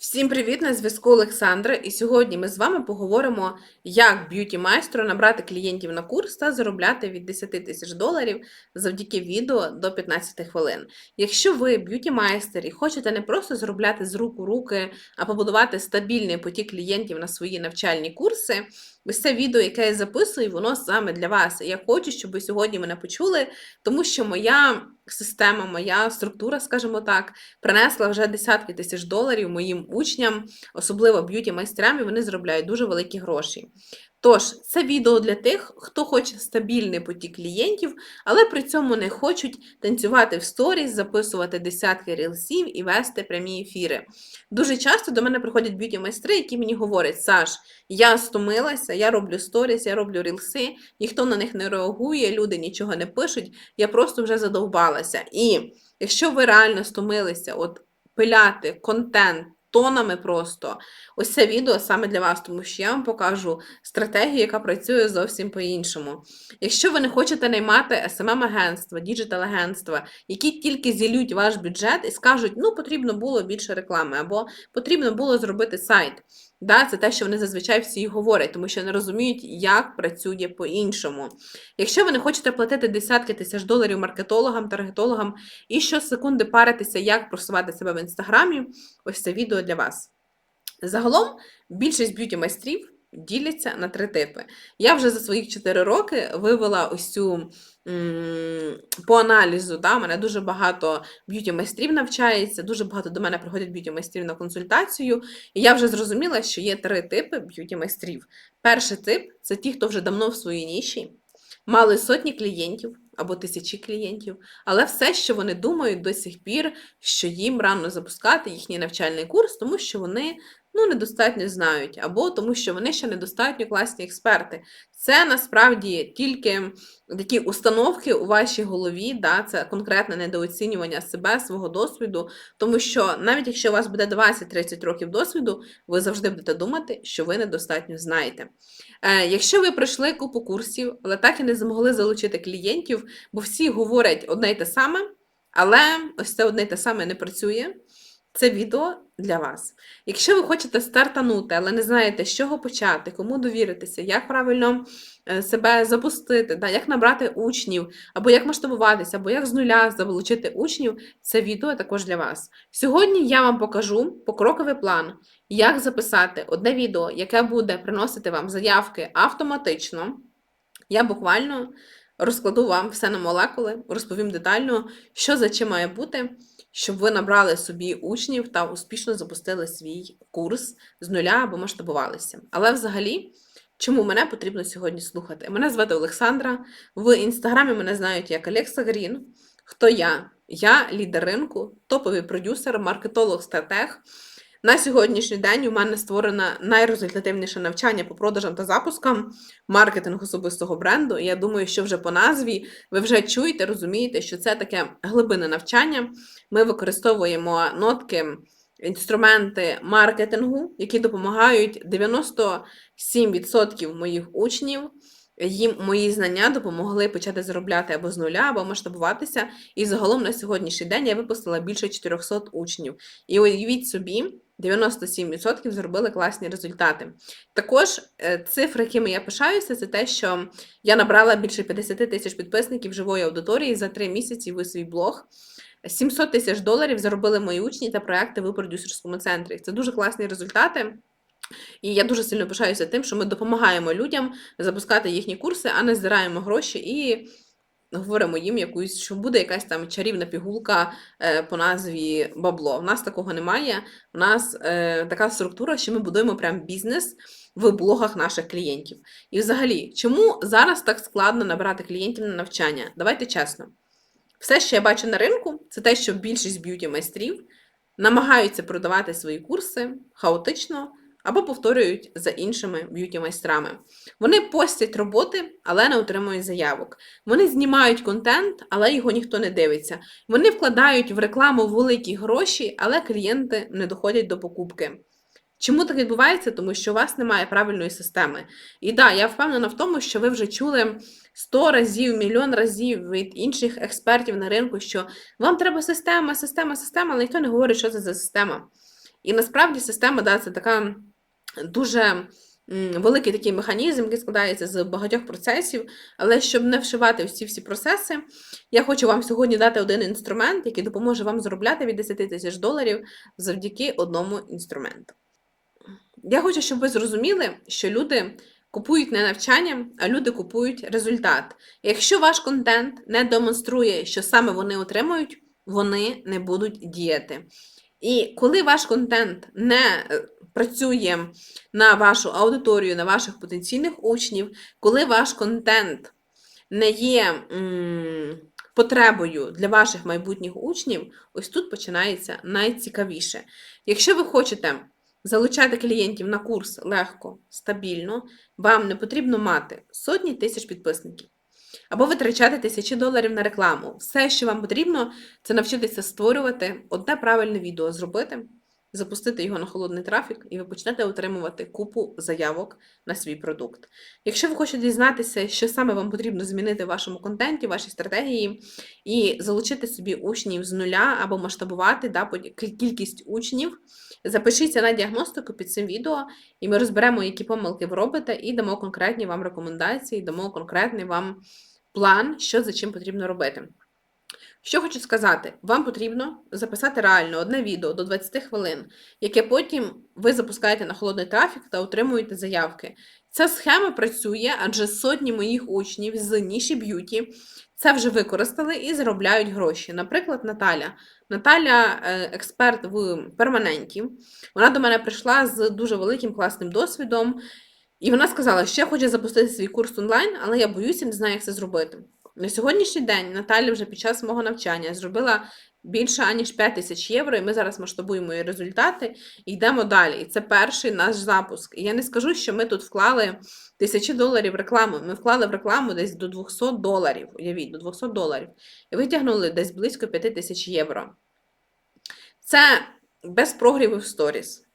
Всім привіт! На зв'язку Олександра. І сьогодні ми з вами поговоримо, як б'юті майстру набрати клієнтів на курс та заробляти від 10 тисяч доларів завдяки відео до 15 хвилин. Якщо ви б'юті майстер і хочете не просто заробляти з рук у руки, а побудувати стабільний потік клієнтів на свої навчальні курси, ось це відео, яке я записую, воно саме для вас. Я хочу, щоб ви сьогодні мене почули, тому що моя система, моя структура, скажімо так, принесла вже десятки тисяч доларів моїм учням, особливо б'юті майстрам, і вони заробляють дуже великі гроші. Тож, це відео для тих, хто хоче стабільний потік клієнтів, але при цьому не хочуть танцювати в сторіс, записувати десятки рілсів і вести прямі ефіри. Дуже часто до мене приходять б'юті майстри, які мені говорять: Саш, я стомилася, я роблю сторіс, я роблю рілси, ніхто на них не реагує, люди нічого не пишуть, я просто вже задовбалася. І якщо ви реально стомилися, от пиляти контент тонами просто. Ось це відео саме для вас, тому що я вам покажу стратегію, яка працює зовсім по-іншому. Якщо ви не хочете наймати SMM-агентства, діджитал-агентства, які тільки зілють ваш бюджет і скажуть, ну, потрібно було більше реклами, або потрібно було зробити сайт. Да, Це те, що вони зазвичай всі говорять, тому що не розуміють, як працює по-іншому. Якщо ви не хочете платити десятки тисяч доларів маркетологам, таргетологам і щосекунди паритися, як просувати себе в інстаграмі, ось це відео для вас. Загалом, більшість б'юті майстрів діляться на три типи. Я вже за своїх 4 роки вивела ось цю по аналізу. Да, мене дуже багато б'юті-майстрів навчається, дуже багато до мене приходять б'юті-майстрів на консультацію. І я вже зрозуміла, що є три типи б'юті-майстрів. Перший тип це ті, хто вже давно в своїй ніші, мали сотні клієнтів. Або тисячі клієнтів, але все, що вони думають до сих пір, що їм рано запускати їхній навчальний курс, тому що вони ну, недостатньо знають, або тому, що вони ще недостатньо класні експерти. Це насправді тільки такі установки у вашій голові, да, це конкретне недооцінювання себе, свого досвіду, тому що навіть якщо у вас буде 20-30 років досвіду, ви завжди будете думати, що ви недостатньо знаєте. Е, Якщо ви пройшли купу курсів, але так і не змогли залучити клієнтів, бо всі говорять одне й те саме, але ось це одне й те саме не працює. Це відео для вас. Якщо ви хочете стартанути, але не знаєте, з чого почати, кому довіритися, як правильно е, себе запустити, да, як набрати учнів, або як масштабуватися, або як з нуля залучити учнів, це відео також для вас. Сьогодні я вам покажу покроковий план, як записати одне відео, яке буде приносити вам заявки автоматично. Я буквально розкладу вам все на молекули, розповім детально, що за чим має бути щоб ви набрали собі учнів та успішно запустили свій курс з нуля або масштабувалися. Але взагалі, чому мене потрібно сьогодні слухати? Мене звати Олександра. В інстаграмі мене знають як Алекса Грін. Хто я? Я лідер ринку, топовий продюсер, маркетолог, стратег. На сьогоднішній день у мене створено найрезультативніше навчання по продажам та запускам маркетинг особистого бренду. І я думаю, що вже по назві ви вже чуєте, розумієте, що це таке глибинне навчання. Ми використовуємо нотки, інструменти маркетингу, які допомагають 97% моїх учнів. Їм мої знання допомогли почати заробляти або з нуля, або масштабуватися. І загалом на сьогоднішній день я випустила більше 400 учнів. І уявіть собі, 97% зробили класні результати. Також е, цифри, якими я пишаюся, це те, що я набрала більше 50 тисяч підписників живої аудиторії за 3 місяці в свій блог. 700 тисяч доларів заробили мої учні та проекти в продюсерському центрі. Це дуже класні результати. І я дуже сильно пишаюся тим, що ми допомагаємо людям запускати їхні курси, а не здираємо гроші і говоримо їм якусь, що буде якась там чарівна пігулка е, по назві бабло. У нас такого немає. У нас е, така структура, що ми будуємо прям бізнес в блогах наших клієнтів. І взагалі, чому зараз так складно набирати клієнтів на навчання? Давайте чесно. Все, що я бачу на ринку, це те, що більшість б'юті майстрів намагаються продавати свої курси хаотично або повторюють за іншими б'юті-майстрами. Вони постять роботи, але не отримують заявок. Вони знімають контент, але його ніхто не дивиться. Вони вкладають в рекламу великі гроші, але клієнти не доходять до покупки. Чому так відбувається? Тому що у вас немає правильної системи. І да, я впевнена в тому, що ви вже чули 100 разів, мільйон разів від інших експертів на ринку, що вам треба система, система, система, але ніхто не говорить, що це за система. І насправді система да, це така дуже великий такий механізм, який складається з багатьох процесів. Але щоб не вшивати всі всі процеси, я хочу вам сьогодні дати один інструмент, який допоможе вам заробляти від 10 тисяч доларів завдяки одному інструменту. Я хочу, щоб ви зрозуміли, що люди купують не навчання, а люди купують результат. Якщо ваш контент не демонструє, що саме вони отримують, вони не будуть діяти. І коли ваш контент не е, працює на вашу аудиторію, на ваших потенційних учнів, коли ваш контент не є потребою для ваших майбутніх учнів, ось тут починається найцікавіше. Якщо ви хочете залучати клієнтів на курс легко, стабільно, вам не потрібно мати сотні тисяч підписників. Або витрачати тисячі доларів на рекламу. Все, що вам потрібно, це навчитися створювати одне правильне відео зробити, запустити його на холодний трафік, і ви почнете отримувати купу заявок на свій продукт. Якщо ви хочете дізнатися, що саме вам потрібно змінити в вашому контенті, вашій стратегії, і залучити собі учнів з нуля або масштабувати да, кількість учнів, запишіться на діагностику під цим відео, і ми розберемо, які помилки ви робите, і дамо конкретні вам рекомендації, дамо конкретний вам план, що за чим потрібно робити. Що хочу сказати, вам потрібно записати реально одне відео до 20 хвилин, яке потім ви запускаєте на холодний трафік та отримуєте заявки. Ця схема працює, адже сотні моїх учнів з ніші б'юті це вже використали і заробляють гроші. Наприклад, Наталя. Наталя е, експерт в перманенті. Вона до мене прийшла з дуже великим класним досвідом. І вона сказала, що я хочу запустити свій курс онлайн, але я боюся, не знаю, як це зробити. На сьогоднішній день Наталя вже під час мого навчання зробила більше аніж 5 тисяч євро, і ми зараз масштабуємо її результати і йдемо далі. І це перший наш запуск. І я не скажу, що ми тут вклали тисячі доларів реклами. Ми вклали в рекламу десь до 200 доларів. Уявіть, до 200 доларів. І витягнули десь близько 5 тисяч євро. Це без прогріву в сторіс.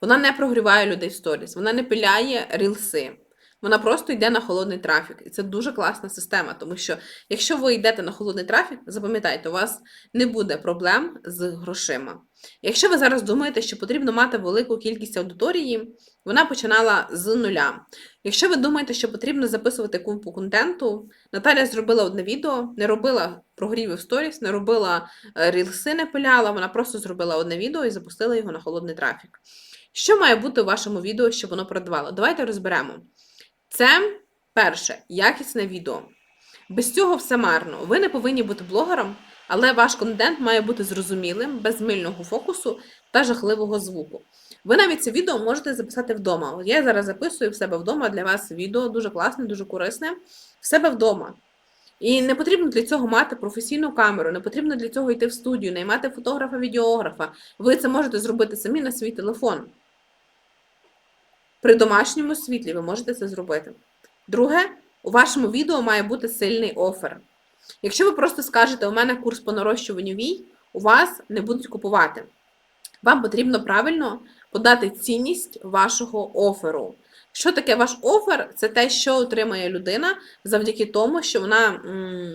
Вона не прогріває людей в сторіс, вона не пиляє рілси. Вона просто йде на холодний трафік. І це дуже класна система, тому що якщо ви йдете на холодний трафік, запам'ятайте, у вас не буде проблем з грошима. Якщо ви зараз думаєте, що потрібно мати велику кількість аудиторії, вона починала з нуля. Якщо ви думаєте, що потрібно записувати купу контенту, Наталя зробила одне відео, не робила прогріви в сторіс, не робила е, рілси, не пиляла, вона просто зробила одне відео і запустила його на холодний трафік. Що має бути у вашому відео, щоб воно продавало? Давайте розберемо. Це перше якісне відео. Без цього все марно. Ви не повинні бути блогером, але ваш контент має бути зрозумілим, без мильного фокусу та жахливого звуку. Ви навіть це відео можете записати вдома. Я зараз записую в себе вдома для вас відео, дуже класне, дуже корисне. В себе вдома. І не потрібно для цього мати професійну камеру, не потрібно для цього йти в студію, наймати фотографа, відеографа. Ви це можете зробити самі на свій телефон. При домашньому світлі ви можете це зробити. Друге, у вашому відео має бути сильний офер. Якщо ви просто скажете, у мене курс по нарощуванню вій, у вас не будуть купувати. Вам потрібно правильно подати цінність вашого оферу. Що таке ваш офер? Це те, що отримає людина завдяки тому, що вона,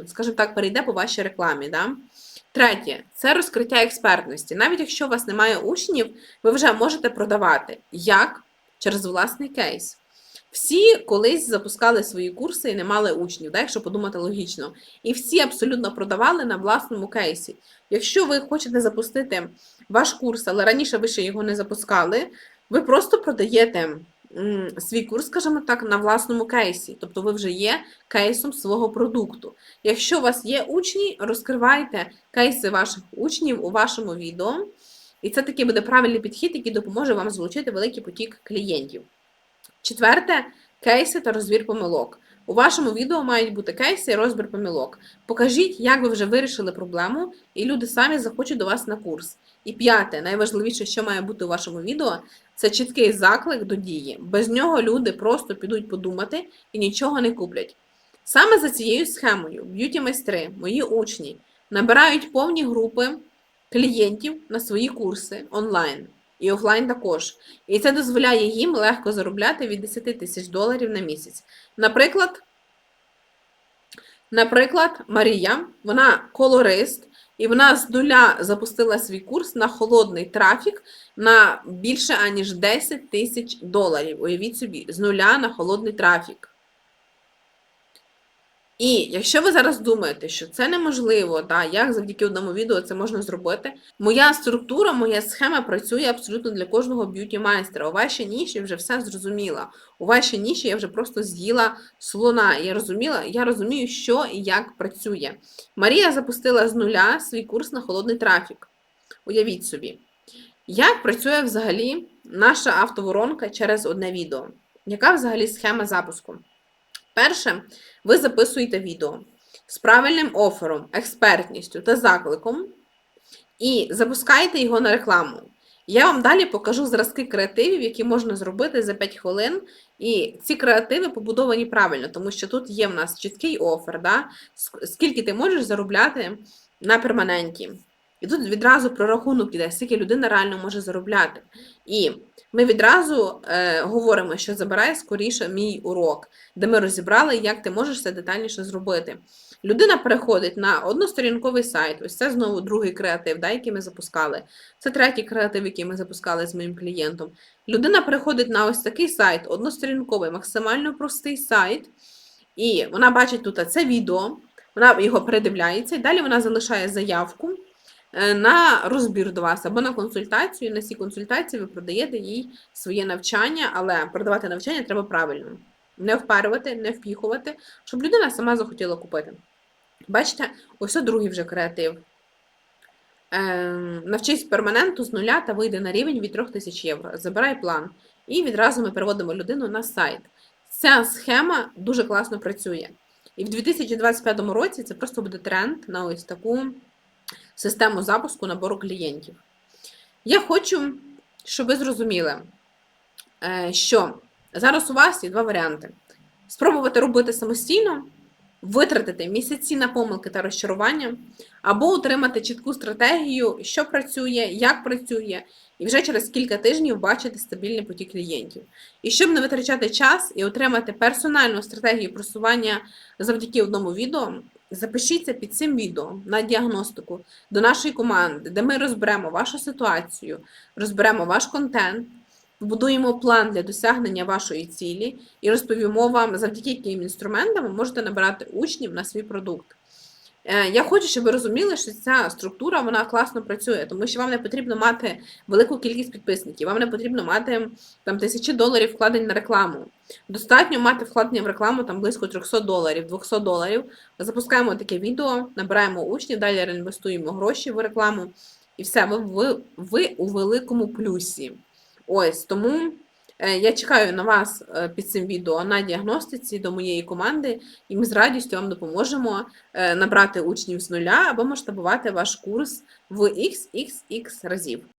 скажімо так, перейде по вашій рекламі. Да? Третє це розкриття експертності. Навіть якщо у вас немає учнів, ви вже можете продавати. Як? Через власний кейс. Всі колись запускали свої курси і не мали учнів, да, якщо подумати логічно. І всі абсолютно продавали на власному кейсі. Якщо ви хочете запустити ваш курс, але раніше ви ще його не запускали, ви просто продаєте свій курс, скажімо так, на власному кейсі. Тобто ви вже є кейсом свого продукту. Якщо у вас є учні, розкривайте кейси ваших учнів у вашому відео. І це такий буде правильний підхід, який допоможе вам залучити великий потік клієнтів. Четверте кейси та розбір помилок. У вашому відео мають бути кейси і розбір помилок. Покажіть, як ви вже вирішили проблему, і люди самі захочуть до вас на курс. І п'яте, найважливіше, що має бути у вашому відео, це чіткий заклик до дії. Без нього люди просто підуть подумати і нічого не куплять. Саме за цією схемою б'юті-майстри, мої учні, набирають повні групи клієнтів на свої курси онлайн і офлайн також. І це дозволяє їм легко заробляти від 10 тисяч доларів на місяць. Наприклад, наприклад, Марія, вона колорист, І вона з нуля запустила свій курс на холодний трафік на більше аніж 10 тисяч доларів. Уявіть собі, з нуля на холодний трафік. І якщо ви зараз думаєте, що це неможливо, да, як завдяки одному відео це можна зробити, моя структура, моя схема працює абсолютно для кожного б'юті майстра. У вашій ніші вже все зрозуміла. У вашій ніші я вже просто з'їла слона. Я розуміла, я розумію, що і як працює. Марія запустила з нуля свій курс на холодний трафік. Уявіть собі, як працює взагалі наша автоворонка через одне відео? Яка взагалі схема запуску? Перше, ви записуєте відео з правильним офером, експертністю та закликом, і запускаєте його на рекламу. Я вам далі покажу зразки креативів, які можна зробити за 5 хвилин. І ці креативи побудовані правильно, тому що тут є в нас чіткий офер, да? скільки ти можеш заробляти на перманенті. І тут відразу прорахунок іде, скільки людина реально може заробляти. І ми відразу е, говоримо, що забирай скоріше мій урок, де ми розібрали, як ти можеш це детальніше зробити. Людина переходить на односторінковий сайт. Ось це знову другий креатив, да, який ми запускали. Це третій креатив, який ми запускали з моїм клієнтом. Людина переходить на ось такий сайт, односторінковий, максимально простий сайт. І вона бачить тут це відео, вона його передивляється, і далі вона залишає заявку. Е, на розбір до вас або на консультацію. На цій консультації ви продаєте їй своє навчання, але продавати навчання треба правильно. Не впарювати, не впіхувати, щоб людина сама захотіла купити. Бачите, ось другий вже креатив. Ем, навчись перманенту з нуля та вийде на рівень від 3000 євро. Забирай план. І відразу ми переводимо людину на сайт. Ця схема дуже класно працює. І в 2025 році це просто буде тренд на ось таку систему запуску набору клієнтів. Я хочу, щоб ви зрозуміли, е, що зараз у вас є два варіанти: спробувати робити самостійно, витратити місяці на помилки та розчарування, або отримати чітку стратегію, що працює, як працює, і вже через кілька тижнів бачити стабільний потік клієнтів. І щоб не витрачати час і отримати персональну стратегію просування завдяки одному відео, Запишіться під цим відео на діагностику до нашої команди, де ми розберемо вашу ситуацію, розберемо ваш контент, побудуємо план для досягнення вашої цілі і розповімо вам, завдяки яким інструментам ви можете набирати учнів на свій продукт. Е, я хочу, щоб ви розуміли, що ця структура вона класно працює, тому що вам не потрібно мати велику кількість підписників, вам не потрібно мати там тисячі доларів вкладень на рекламу. Достатньо мати вкладення в рекламу там близько 300 доларів, 200 доларів. Запускаємо таке відео, набираємо учнів, далі реінвестуємо гроші в рекламу, і все, ви, ви, ви у великому плюсі. Ось тому. Е, я чекаю на вас е, під цим відео на діагностиці до моєї команди, і ми з радістю вам допоможемо е, набрати учнів з нуля або масштабувати ваш курс в XXX разів.